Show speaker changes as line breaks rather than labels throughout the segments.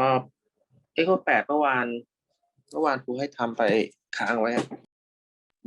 ข้อเอ้ข้อแปดเมื่อวานเมื่อวานครูให้ทำไปค้างไว้อะ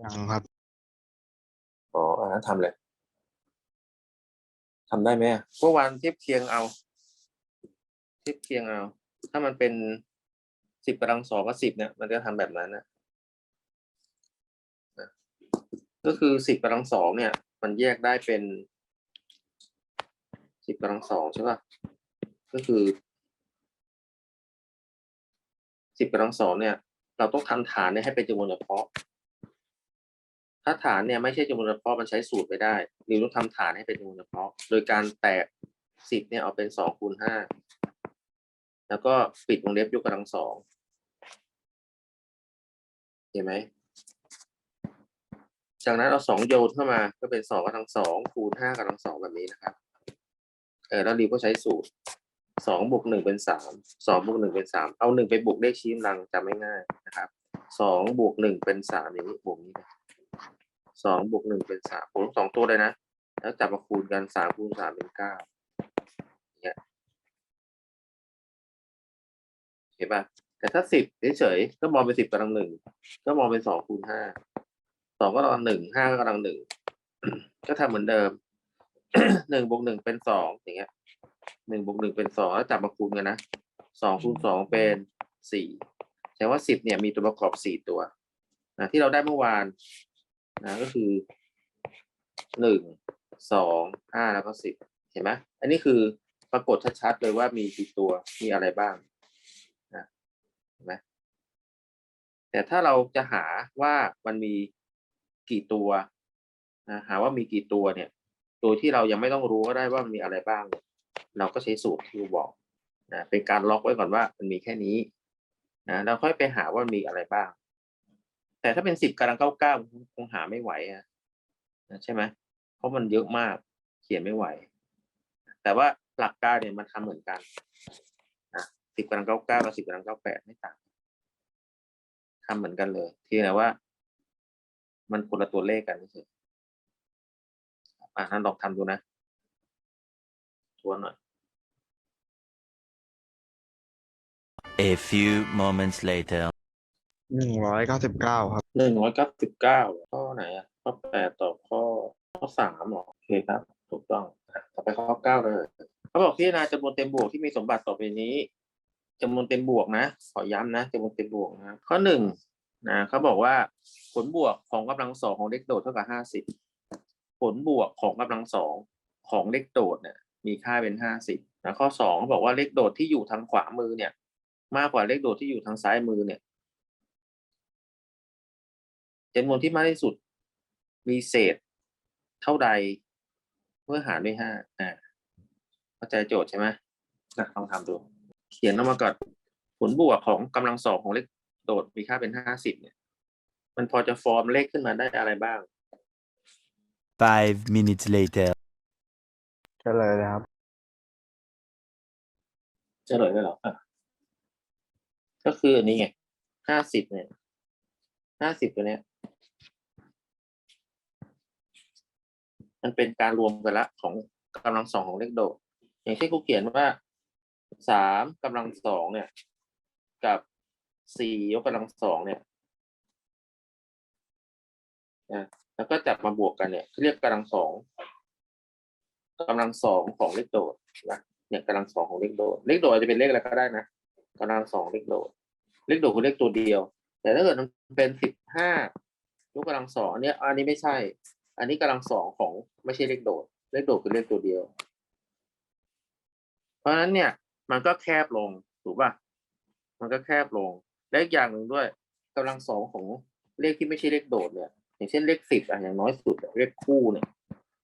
ยังครับ
อ๋ออันนั้นทำเลยทำได้ไหมอะเมื่อวานเทียบเคียงเอา เทียบเคียงเอา ถ้ามันเป็นสิบกำลังสองกับสิบเนี่ย มันจะทำแบบนั้นนะนะก็คือสิบกำลังสองเนี่ย มันแยกได้เป็นสิบกำลังสองใช่ป่ะก็คือ สิบกำลังสองเนี่ย เราต้องทำฐานเนี่ยให้เป็นจำนวนเฉพาะ ถ้าฐานเนี่ยไม่ใช่จำนวนเฉพาะมันใช้สูตรไม่ได้นิวต้องทำฐานให้เป็นจำนวนเฉพาะ โดยการแตกสิบเนี่ยเอาเป็นสองคูณห้าแล้วก็ปิดวงเล็บยกกำลังสองเห็นไหมจากนั้นเอาสองโยนเข้ามาก็เป็นสองกำลังสองคูณห้ากำลังสองแบบนี้นะครับ เออแล้วรีก็ใช้สูตร สองบวกหนึ่งเป็นสามสองบวกหนึ่งเป็นสามเอาหนึ่งไปบวกเลขชี้กำลังจำไม่ง่ายนะครับสองบวกหนึ่งเป็นสามอย่างนี้บวกนี้นะสองบวกหนึ่งเป็นสามผมสองตัวเลยนะ แล้วจับมาคูณกันสามคูณสามเป็นเก้าเนี่ยเห็นปะแต่ถ้าสิบเฉยๆก็มองเป็นสิบกำลังหนึ่งก็มองเป็นสองคูณห้าสองก็กำลังหนึ่งห้าก็กำลังหนึ่งก็ทำเหมือนเดิมหนึ่งบวกหนึ่งเป็นสองอย่างเงี้ย หนึ่งบวกหนึ่งเป็นสองแล้วจับมาคูณกันนะสองคูณสองเป็นสี่แสดงว่าสิบเนี่ยมีตัวประกอบสี่ตัวนะที่เราได้เมื่อวานนะก็คือหนึ่งสองห้าแล้วก็สิบเห็นไหมอันนี้คือปรากฏชัดๆเลยว่ามีกี่ตัวมีอะไรบ้างนะเห็นไหมแต่ถ้าเราจะหาว่ามันมีกี่ตัวนะหาว่ามีกี่ตัวเนี่ยโดยที่เรายังไม่ต้องรู้ก็ได้ว่ามันมีอะไรบ้างเนี่ย เราก็ใช้สูตรที่ครูบอกนะเป็นการล็อกไว้ก่อนว่ามันมีแค่นี้นะเราค่อยไปหาว่ามันมีอะไรบ้าง แต่ถ้าเป็นสิบกำลังเก้าเก้าคงหาไม่ไหวอะนะใช่ไหมเพราะมันเยอะมากเขียนไม่ไหว แต่ว่าหลักการเนี่ยมันทำเหมือนกันนะสิบกำลังเก้าเก้ากับสิบกำลังเก้าแปดไม่ต่างทำเหมือนกันเลย ทีแต่ว่า มันคนละตัวเลขกันเฉยอะนั้นลองทำดูนะ วนหน่อย
A few moments later.
หนึ่งร้อยเก้าสิบเก้าครับ
หนึ่งร้อยเก้าสิบเก้าข้อไหนอะข้อแปดต่อข้อข้อสามหรอโอเคครับ ถูกต้องอะต่อไปข้อเก้าเลยเขาบอกพิจารณาจำนวนเต็มบวกที่มีสมบัติต่อไปนี้จำนวนเต็มบวกนะ ขอย้ำนะจำนวนเต็มบวกนะข้อหนึ่งนะเขาบอกว่าผลบวกของกำลังสองของเลขโดดเท่ากับห้าสิบผลบวกของกำลังสองของเลขโดดเนี่ย มีค่าเป็นห้าสิบนะข้อสองบอกว่าเลขโดดที่อยู่ทางขวามือเนี่ย มากกว่าเลขโดดที่อยู่ทางซ้ายมือเนี่ยจำนวนที่มากที่สุด มีเศษ เท่าใด เมื่อหารด้วยห้าอ่าเข้าใจโจทย์ใช่ไหมนะลองทำดู เขียนออกมาก่อนผลบวกของกำลังสองของเลขโดดมีค่าเป็นห้าสิบเนี่ย มันพอจะฟอร์มเลขขึ้นมาได้อะไรบ้าง
Five minutes later.
เฉลยเลยครับ
เฉลยได้เหรออะก็คืออันนี้ไงห้าสิบเนี่ยห้าสิบตัวเนี้ย มันเป็นการรวมกันละของกำลังสองของเลขโดดอย่างเช่นกูเขียนว่าสามกำลังสองเนี่ย กับสี่ยกกำลังสองเนี่ยนะแล้วก็จับมาบวกกันเนี่ยเรียกกำลังสอง กำลังสองของเลขโดดนะเนี่ยกำลังสองของเลขโดด เลขโดดอาจจะเป็นเลขอะไรก็ได้นะกำลังสองเลขโดด เลขโดดคือเลขตัวเดียว แต่ถ้าเกิดมันเป็นสิบห้ายกกำลังสองอันเนี้ยอันนี้ไม่ใช่ อันนี้กำลังสองของไม่ใช่เลขโดด เลขโดดคือเลขตัวเดียว เพราะฉะนั้นเนี่ย มันก็แคบลงถูกป่ะมันก็แคบลงและอีกอย่างหนึ่งด้วยกำลังสองของเลขที่ไม่ใช่เลขโดดเนี่ยอย่างเช่นเลขสิบอะอย่างน้อยสุดเลขคู่เนี่ย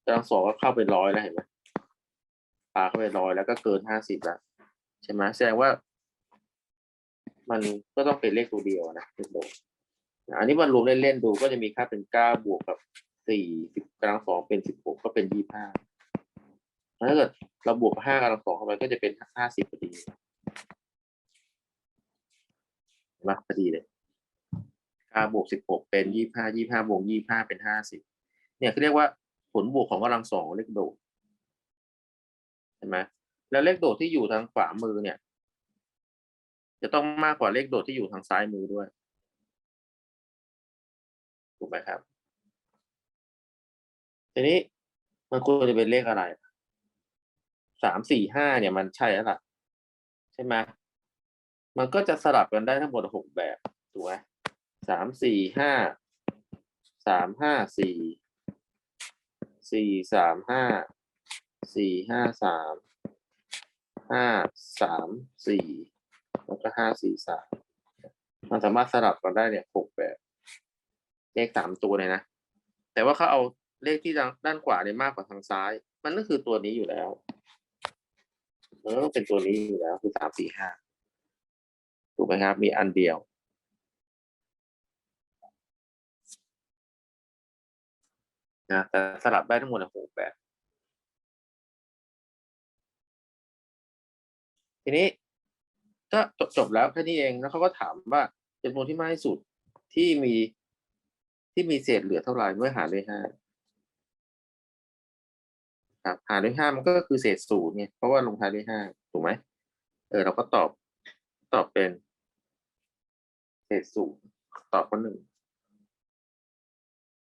กำลังสองก็เข้าไปร้อยแล้วเห็นไหม ปาเข้าไปร้อยแล้วก็เกินห้าสิบแล้วใช่ไหมแสดงว่า มันก็ต้องเป็นเลขตัวเดียวนะเลขโดดอันนี้มันรวมเล่นๆดูก็จะมีค่าเป็นเก้าบวกกับสี่สิบกำลังสองเป็นสิบหกก็เป็นยี่ห้าถ้าเกิดเราบวกห้ากำลังสองเข้าไปก็จะเป็นห้าสิบพอดีเห็นไหมพอดีเลยเก้าบวกสิบหกเป็นยี่ห้ายี่ห้าบวกยี่ห้าเป็นห้าสิบเนี่ยเขาเรียกว่าผลบวกของกำลังสองเลขโดด เห็นไหมแล้วเลขโดดที่อยู่ทางขวามือเนี่ย จะต้องมากกว่าเลขโดดที่อยู่ทางซ้ายมือด้วย ถูกไหมครับ ทีนี้มันควรจะเป็นเลขอะไร สามสี่ห้าเนี่ยมันใช่แล้วล่ะ ใช่ไหมมันก็จะสลับกันได้ทั้งหมดหกแบบถูกไหมสามสี่ห้าสามห้าสี่สี่สามห้า สี่ห้าสามห้าสามสี่แล้วก็ห้าสี่สามมันสามารถสลับกันได้เนี่ยหกแบบเลขสามตัวเลยนะ แต่ว่าเขาเอาเลขที่ด้านานขวาเนี่ยมากกว่าทางซ้าย มันก็คือตัวนี้อยู่แล้วมันก็ต้อเป็นตัวนี้อยู่แล้วคือสามสี่ห้าถูกไหมครับ มีอันเดียวนะแต่สลับได้ทั้งหมดหกแบบ ทีนี้ก็จบจบแล้วแค่นี้เองแล้วเขาก็ถามว่าจำนวนที่มากที่สุดที่มีที่มีเศษเหลือเท่าไหร่เมื่อหารด้วยห้าครับหารด้วยห้ามันก็คือเศษศูนย์ไงเพราะว่าลงท้ายด้วยห้าถูกไหมเออเราก็ตอบตอบเป็นเศษศูนย์ตอบข้อหนึ่ง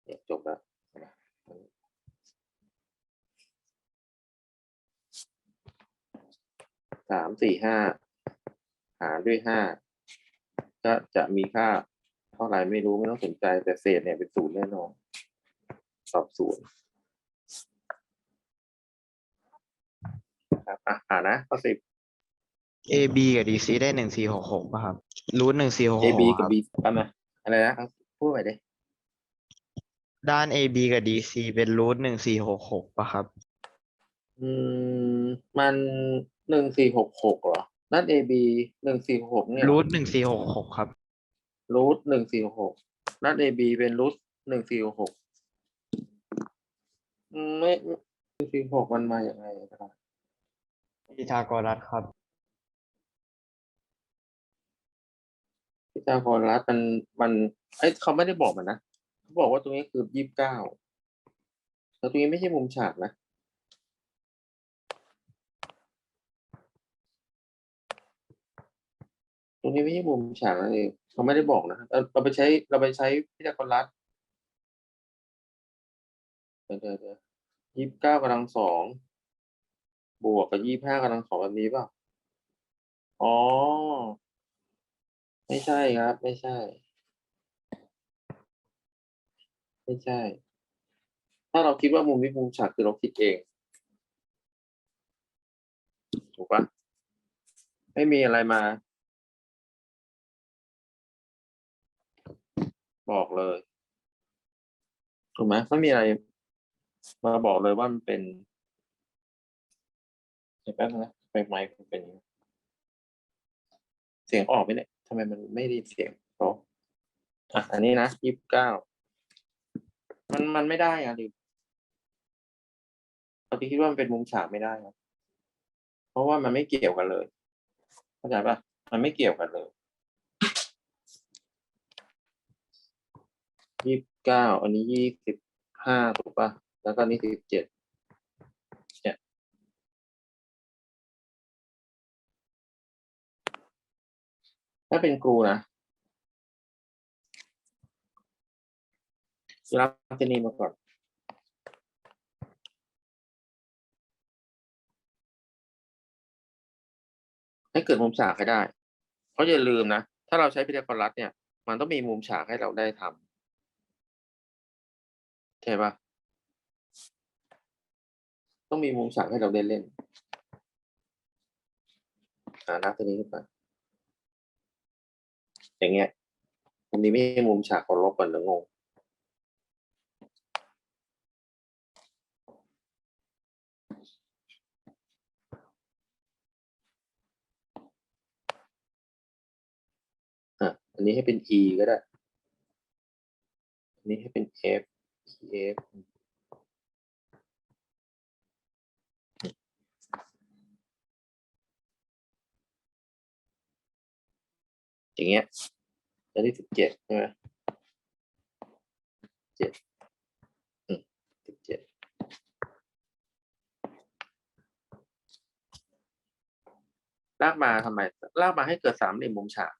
เนี่ยจบแล้ว สามสี่ห้าหารด้วยห้าก็จะมีค่าเท่าไหร่ไม่รู้ไม่ต้องสนใจ แต่เศษเนี่ยเป็นศูนย์แน่นอนตอบศูนย์ครับอะอ่านะข้อสิบ
AB กับ DC ได้หนึ่งสี่หกหกป่ะครับรูทหนึ่งสี่หกห
A
ก
B
ค
กับ
รับ
B กันนะอะไรนะเอาพูดไปดิ
ด้าน AB กับ DC เป็นรูทหนึ่งสี่หกหกป่ะครับ
อืม มัน หนึ่งสี่หกหกเหรอ นั่น A B หนึ่งสี่หกเนี่ย
รูทหนึ่งสี่หกหกครับ
รูทหนึ่งสี่หกนั่น A B เป็นรูทหนึ่งสี่หกไม่หนึ่งสี่หกมันมาอย่างไงนะครับ
พีทาโกรัสครับ
พิจารณารัฐมันมันไอยเขาไม่ได้บอกมันนะเขาบอกว่าตรงนี้คือยี่สิบเก้าแล้วตรงนี้ไม่ใช่มุมฉากนะ รงนี้ไม่ใช่มุมฉากนั่นเองเขาไม่ได้บอกนะเราเราไปใช้เราไปใช้พิจารณรัฐเดี๋ยวเดี๋ยวเดี๋ยวยี่สิบเก้ากำลังสองบวกกับยี่สิบห้ากำลังสองแบบนี้ป่าอ๋อ ไม่ใช่ครับ ไม่ใช่ ไม่ใช่ ถ้าเราคิดว่ามุมนี้มุมฉากคือเราคิดเองถูกปะไม่มีอะไรมา บอกเลยถูกไหมไม่มีอะไร มาบอกเลยว่ามันเป็นแป๊บนะไมค์ไมค์เป็นอย่างนี้เสียงออกไหมเนี่ยทำไมมันไม่ได้เสียงเพราะอะอันนี้นะยี่สิบเก้ามันมันไม่ได้อะดิเราคิดว่ามันเป็นมุมฉากไม่ได้ครับเพราะว่ามันไม่เกี่ยวกันเลยเข้าใจปะมันไม่เกี่ยวกันเลย ยี่สิบเก้าอันนี้ยี่สิบห้าถูกปะแล้วก็นี้สิบเจ็ดเนี่ยถ้าเป็นครูนะรับเจนีมาก่อนให้เกิดมุมฉากให้ได้ เพราะอย่าลืมนะ ถ้าเราใช้พิธีกรรัฐเนี่ย มันต้องมีมุมฉากให้เราได้ทำ ใช่ปะต้องมีมุมฉากให้เราได้เล่นอ่านับตัวนี้ขึ้นไปอย่างเงี้ยมุมนี้ไม่ใช่มุมฉากของลบก่อนหรืองงอะอันนี้ให้เป็น e ก็ได้ อันนี้ให้เป็น f f อย่างเงี้ยอันที่สิบเจ็ดใช่ไหมเจ็ดอืมสิบเจ็ดลากมาทำไม ลากมาให้เกิดสามเหลี่ยมมุมฉาก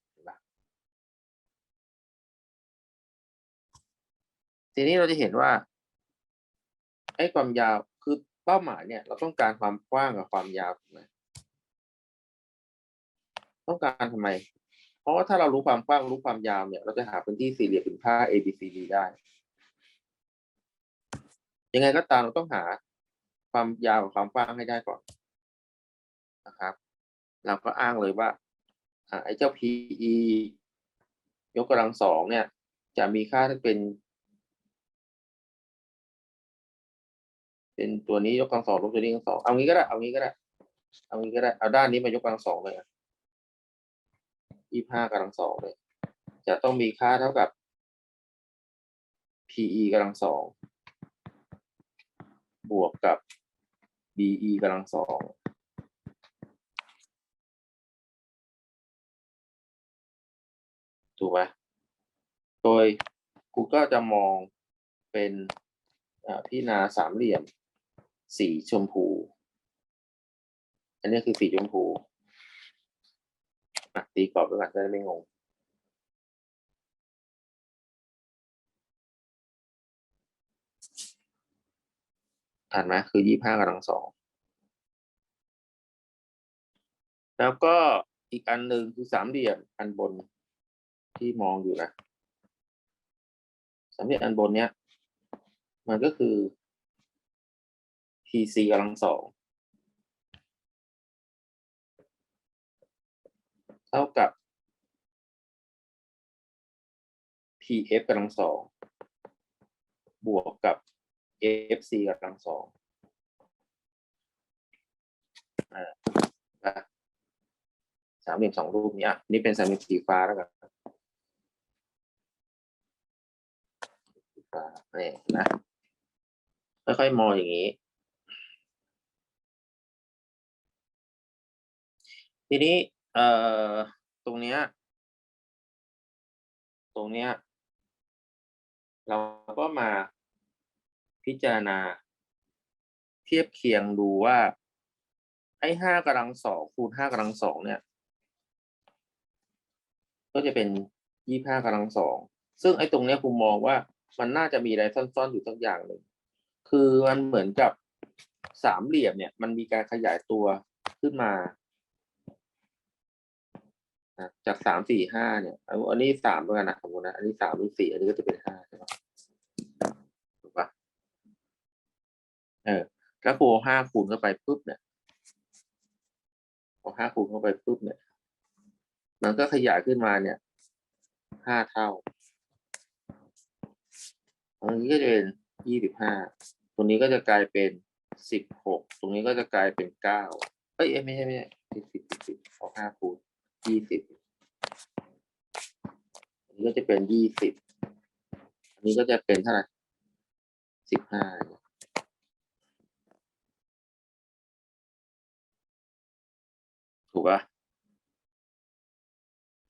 ทีนี้เราจะเห็นว่าไอ้ความยาวคือเป้าหมายเนี่ย เราต้องการความกว้างกับความยาวถูกไหมต้องการทำไม เพราะว่าถ้าเรารู้ความกว้างรู้ความยาวเนี่ย เราจะหาพื้นที่สี่เหลี่ยมผืนผ้า A B C D ได้ ยังไงก็ตามเราต้องหาความยาวกับความกว้างให้ได้ก่อนนะครับ เราก็อ้างเลยว่าอ่าไอ้เจ้า PE ยกกำลังสองเนี่ย จะมีค่าที่เป็น เป็นตัวนี้ยกกำลังสองลบตัวนี้กำลังสองเอางี้ก็ได้ เอางี้ก็ได้ เอางี้ก็ได้ เอาด้านนี้มายกกำลังสองเลยยี่ห้ากำลังสองเลย จะต้องมีค่าเท่ากับ PE กำลังสอง บวกกับ BE กำลังสองถูกไหมโดยกูก็จะมองเป็นอ่าพี่นาสามเหลี่ยม สีชมพู อันนี้คือสีชมพูตีกรอบไว้ก่อนจะได้ไม่งงทันไหมคือยี่ห้ากำลังสอง แล้วก็อีกอันหนึ่งคือสามเหลี่ยมอันบนที่มองอยู่นะสามเหลี่ยมอันบนเนี้ย มันก็คือ PC กำลังสองเท่ากับ PF กำลังสองบวกกับ FC กำลังสองสามเหลี่ยมสองรูปนี้อะนี่เป็นสามเหลี่ยมสีฟ้าแล้วกันฟ้านี่นะค่อยๆมองอย่างนี้ ทีนี้เอ่อตรงเนี้ยตรงเนี้ยเราก็มาพิจารณา เทียบเคียงดูว่าไอ้ห้ากำลังสองคูณห้ากำลังสองเนี่ย ก็จะเป็นยี่ห้ากำลังสองซึ่งไอ้ตรงเนี้ยคุณมองว่ามันน่าจะมีอะไรซ่อนๆอยู่สักอย่างหนึ่งคือมันเหมือนกับสามเหลี่ยมเนี่ย มันมีการขยายตัวขึ้นมา นะจากสามสี่ห้าเนี่ย อันนี้สามแล้วกันนะสมมตินะ อันนี้สามอันนี้สี่อันนี้ก็จะเป็นห้าใช่ไหมถูกปะเออ แล้วพอห้าคูณเข้าไปปุ๊บเนี่ยพอห้าคูณเข้าไปปุ๊บเนี่ย มันก็ขยายขึ้นมาเนี่ยห้าเท่าตรงนี้ก็จะเป็นยี่สิบห้า ตรงนี้ก็จะกลายเป็นสิบหก ตรงนี้ก็จะกลายเป็นเก้าเอ้ยไม่ใช่ไม่ใช่สิบสิบสิบสิบออกห้าคูณ ยี่สิบอันนี้ก็จะเป็นยี่สิบอันนี้ก็จะเป็นเท่าไหร่สิบห้าถูกปะ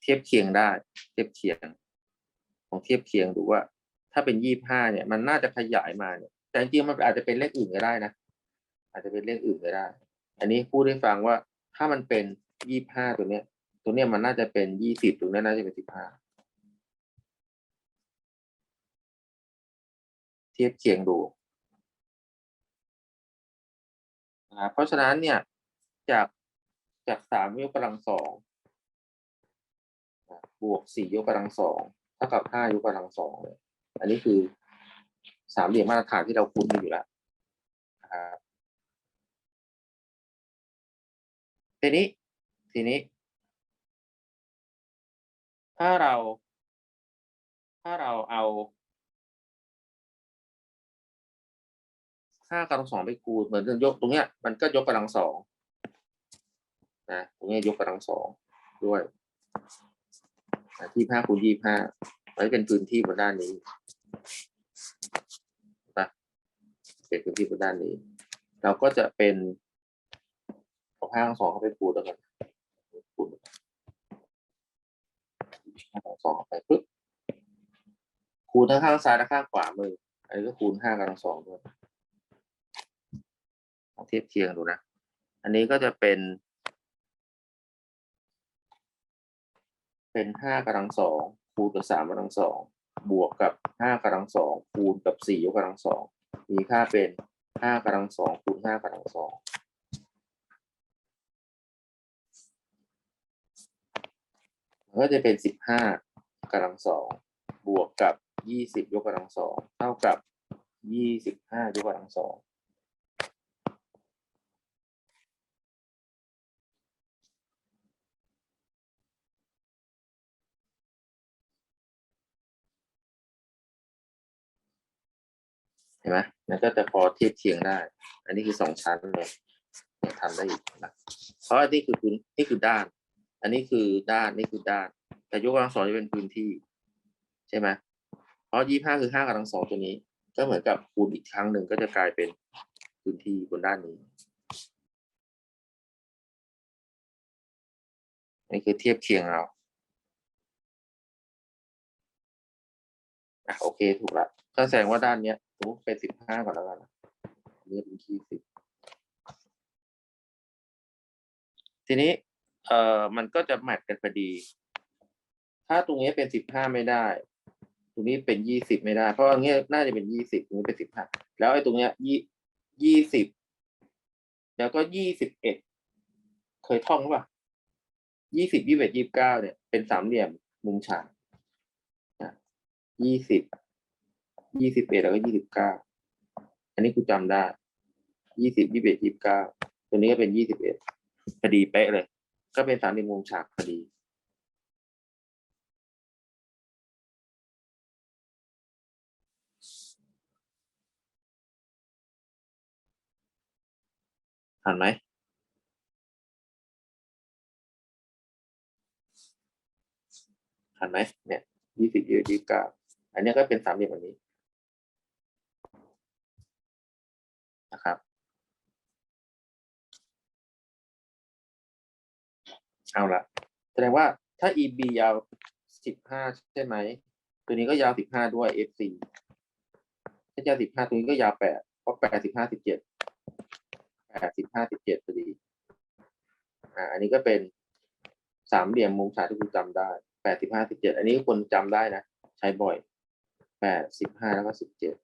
เทียบเคียงได้ เทียบเคียง ของเทียบเคียงดูว่า ถ้าเป็นยี่ห้าเนี่ย มันน่าจะขยายมาเนี่ยแต่จริงมันอาจจะเป็นเลขอื่นก็ได้นะ อาจจะเป็นเลขอื่นก็ได้ อันนี้พูดให้ฟังว่าถ้ามันเป็นยี่ห้าตัวเนี้ย ตัวเนี้ยมันน่าจะเป็นยี่สิบตรงเนี้ยน่าจะเป็นสิบห้าเทียบเคียงดูนะเพราะฉะนั้นเนี่ยจากจากสามยกกำลังสองบวกสี่ยกกำลังสองเท่ากับห้ายกกำลังสองเลยอันนี้คือสามเหลี่ยมมาตรฐานที่เราคุ้นกันอยู่แล้วนะครับทีนี้ทีนี้ ถ้าเรา ถ้าเราเอาห้ากำลังสองไปคูณเหมือนยกตรงเนี้ยมันก็ยกกำลังสองนะตรงเนี้ยยกกำลังสองด้วยที่ห้าคูณยี่ห้าไว้เป็นพื้นที่บนด้านนี้ปะเป็นพื้นที่บนด้านนี้ เราก็จะเป็นเอาห้ากำลังสองเข้าไปคูณแล้วกันคูณ ห้ากำลังสองไปปึ๊บคูณทั้งข้างซ้ายและข้างขวามือ อันนี้ก็คูณห้ากำลังสองด้วยลองเทียบเคียงดูนะ อันนี้ก็จะเป็น เป็นห้ากำลังสองคูณกับสามกำลังสองบวกกับห้ากำลังสองคูณกับสี่ยกกำลังสองมีค่าเป็นห้ากำลังสองคูณห้ากำลังสองมัน ก็จะเป็นสิบห้ากำลังสองบวกกับยี่สิบยกกำลังสองเท่ากับยี่สิบห้ายกกำลังสองเห็นไหมมันก็จะพอเทียบเคียงได้ อันนี้คือสองชั้นเลยทำได้อีกนะเพราะอันนี้คือพื้นนี่คือด้าน อันนี้คือด้านนี่คือด้าน แต่ยกกำลังสองจะเป็นพื้นที่ ใช่ไหมเพราะยี่ห้าคือห้ากำลังสองตัวนี้ ก็เหมือนกับคูณอีกครั้งหนึ่งก็จะกลายเป็นพื้นที่บนด้านนี้นี่คือเทียบเคียงเอาอะโอเคถูกละก็แสดงว่าด้านเนี้ยสมมติเป็นสิบห้าก่อนแล้วกันนี่เป็นยี่สิบทีนี้ เอ่อมันก็จะแมทกันพอดี ถ้าตรงนี้เป็นสิบห้าไม่ได้ ตรงนี้เป็นยี่สิบไม่ได้ เพราะว่าเงี้ยน่าจะเป็นยี่สิบตรงนี้เป็นสิบห้าแล้วไอ้ตรงเนี้ยยี่ยี่สิบแล้วก็ยี่สิบเอ็ดเคยท่องหรือเปล่ายี่สิบยี่สิบเอ็ดยี่สิบเก้าเนี่ยเป็นสามเหลี่ยมมุมฉากยี่สิบยี่สิบเอ็ดแล้วก็ยี่สิบเก้าอันนี้กูจำได้ยี่สิบยี่สิบเอ็ดยี่สิบเก้าตัวนี้ก็เป็นยี่สิบเอ็ดพอดีเป๊ะเลย ก็เป็นสามเหลี่ยมมุมฉากพอดีทันไหมทันไหมเนี่ยยี่สิบยี่สิบเก้าอันนี้ก็เป็นสามเหลี่ยมแบบนี้นะครับ เอาละแสดงว่าถ้า EB ยาวสิบห้าใช่ไหม ตัวนี้ก็ยาวสิบห้าด้วย FC ถ้ายาวสิบห้าตัวนี้ก็ยาวแปดเพราะแปดสิบห้าสิบเจ็ดแปดสิบห้าสิบเจ็ดพอดี อ่า อันนี้ก็เป็นสามเหลี่ยมมุมฉากที่คุณจำได้แปดสิบห้าสิบเจ็ดอันนี้คนจำได้นะ ใช้บ่อยแปดสิบห้าแล้วก็สิบเจ็ด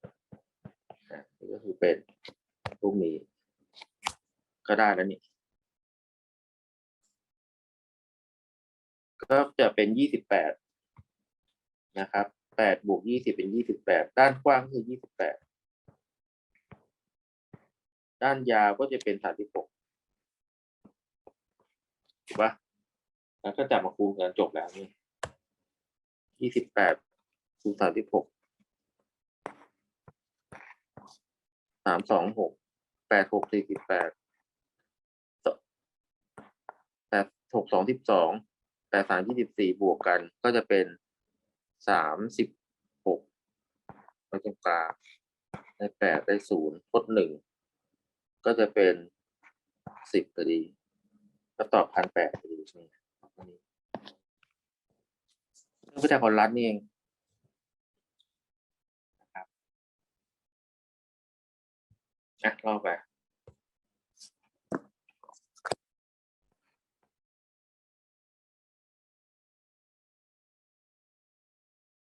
อ่านี่ก็คือเป็นรูปนี้ ก็ได้แล้วนี่ ก็จะเป็นยี่สิบแปดนะครับแปดบวกยี่สิบเป็นยี่สิบแปดด้านกว้างคือยี่สิบแปดด้านยาวก็จะเป็นสามสิบหกถูกปะแล้วก็จับมาคูณกันจบแล้วนี่ยี่สิบแปดคูณสามสิบหกสามสองหกแปดหกสี่สิบแปดแปดหกสองสิบสอง แปดสามยี่สิบสี่บวกกันก็จะเป็นสามสิบหกไว้ตรงกลางได้แปดได้ศูนย์ทดหนึ่งก็จะเป็นสิบพอดี ก็ตอบพันแปดพอดีนี่อันนี้เรื่องพิธีกรรัฐนี่เองนะครับอะรอบไป